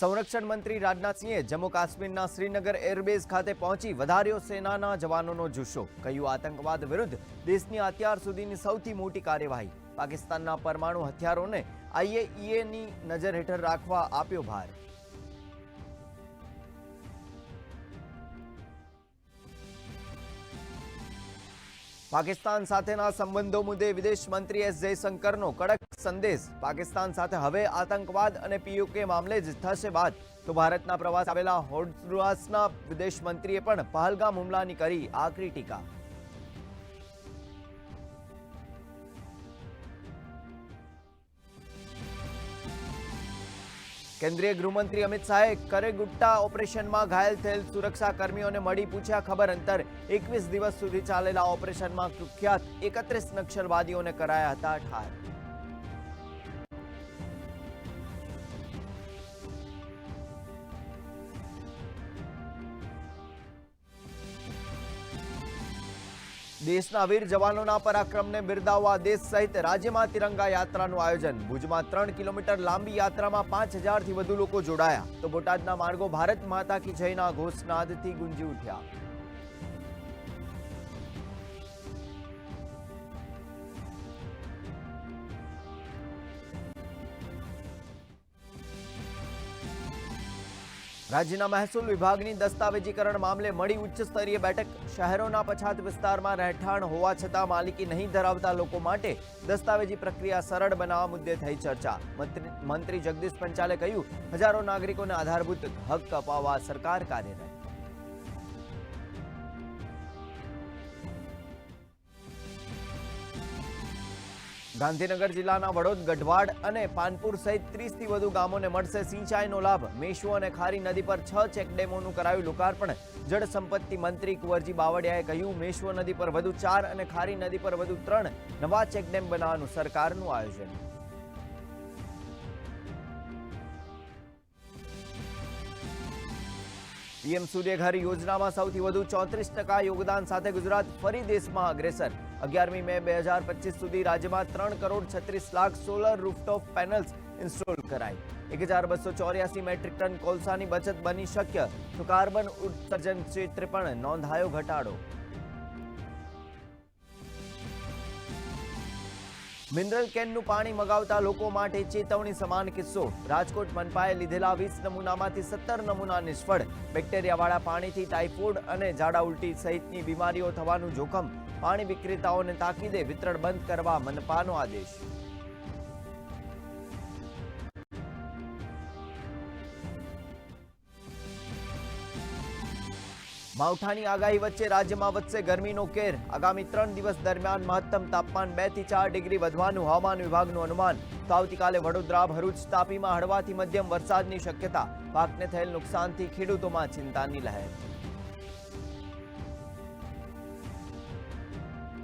સંરક્ષણ મંત્રી રાજનાથસિંહે જમ્મુ કાશ્મીરના શ્રીનગર એરબેઝ ખાતે પહોંચી વધાર્યો સેનાના જવાનોનો જુસ્સો. કહ્યું, આતંકવાદ વિરુદ્ધ દેશની અત્યાર સુધીની સૌથી મોટી કાર્યવાહી. પાકિસ્તાનના પરમાણુ હથિયારોને આઈએઈએની નજર હેઠળ રાખવા આપ્યો ભાર. પાકિસ્તાન સાથેના સંબંધો મુદ્દે વિદેશ મંત્રી એસ જયશંકરનો કડક સંદેશ. પાકિસ્તાન સાથે હવે આતંકવાદ અને પીયુકે મામલે જ થશે બાદ તો ભારતના પ્રવાસ આવેલા હોન્ડુરાસના વિદેશ મંત્રીએ પણ પહલગામ હુમલાની કરી આકરી ટીકા. કેન્દ્રીય ગૃહમંત્રી અમિત શાહે કરેગુટ્ટા ઓપરેશનમાં ઘાયલ થયેલ સુરક્ષા કર્મીઓને મળી પૂછ્યા ખબર અંતર એકવીસ દિવસ સુધી ચાલેલા ઓપરેશનમાં કુખ્યાત એકત્રીસ નક્સલવાદીઓને કરાયા હતા ઠાર. દેશના વીર જવાનોના પરાક્રમને બિરદાવવા દેશ સહિત રાજ્યમાં તિરંગા યાત્રાનું આયોજન. ભુજમાં ત્રણ કિલોમીટર લાંબી યાત્રામાં પાંચ હજારથી વધુ લોકો જોડાયા. તો બોટાદના માર્ગો ભારત માતા કી જયના ઘોષનાદથી ગુંજી ઉઠ્યા. રાજ્યના મહેસૂલ વિભાગની દસ્તાવેજીકરણ મામલે મળી ઉચ્ચ સ્તરીય બેઠક. શહેરોના પછાત વિસ્તારમાં રહેઠાણ હોવા છતાં માલિકી નહીં ધરાવતા લોકો માટે દસ્તાવેજી પ્રક્રિયા સરળ બનાવવા મુદ્દે થઈ ચર્ચા. મંત્રી જગદીશ પંચાલે કહ્યું, હજારો નાગરિકોને આધારભૂત હક અપાવવા સરકાર કાર્યરત ગાંધીનગર જિલ્લાના વડોદ ગઢવાડ અને પાનપુર સહિત ત્રીસથી વધુ ગામોને મળશે સિંચાઈનો લાભ. મેશુ અને ખારી નદી પર છ ચેકડેમોનું કરાયું લોકાર્પણ. જળ સંપત્તિ મંત્રી કુંવરજી બાવળિયાએ કહ્યું, મેશ્વો નદી પર વધુ ચાર અને ખારી નદી પર વધુ ત્રણ નવા ચેકડેમ બનાવવાનું સરકારનું આયોજન. પીએમ સૂર્યઘર યોજનામાં સૌથી વધુ ચોત્રીસ ટકા યોગદાન સાથે ગુજરાત ફરી દેશમાં અગ્રેસર. અગિયારમી મે બે હજાર પચીસ સુધી રાજ્યમાં ત્રણ કરોડ છત્રીસ lakh solar rooftop panels install કરાઈ. એક હજાર બસો ચોર્યાસી મેટ્રિક ટન કોલસાની બચત બની શક્ય. તો કાર્બન ઉત્સર્જન ક્ષેત્રે પણ નોંધાયો ઘટાડો. મિનરલ કેનનું પાણી મગાવતા લોકો માટે ચેતવણી સમાન કિસ્સો. રાજકોટ મનપાએ લીધેલા વીસ નમૂનામાંથી સત્તર નમૂના નિષ્ફળ. બેક્ટેરિયાવાળા પાણીથી ટાઇફોઇડ અને ઝાડા ઉલટી સહિતની બીમારીઓ થવાનું જોખમ. પાણી વિક્રેતાઓને તાકીદે વિતરણ બંધ કરવા મનપાનો આદેશ. માવઠાની આગાહી વચ્ચે રાજ્યમાં વધશે ગરમીનો કેર. આગામી ત્રણ દિવસ દરમિયાન મહત્તમ તાપમાન બેથી ચાર ડિગ્રી વધવાનું હવામાન વિભાગનું અનુમાન. તો આવતીકાલે વડોદરા, ભરૂચ, તાપીમાં હળવાથી મધ્યમ વરસાદની શક્યતા. પાકને થયેલ નુકસાનથી ખેડૂતોમાં ચિંતાની લહેર.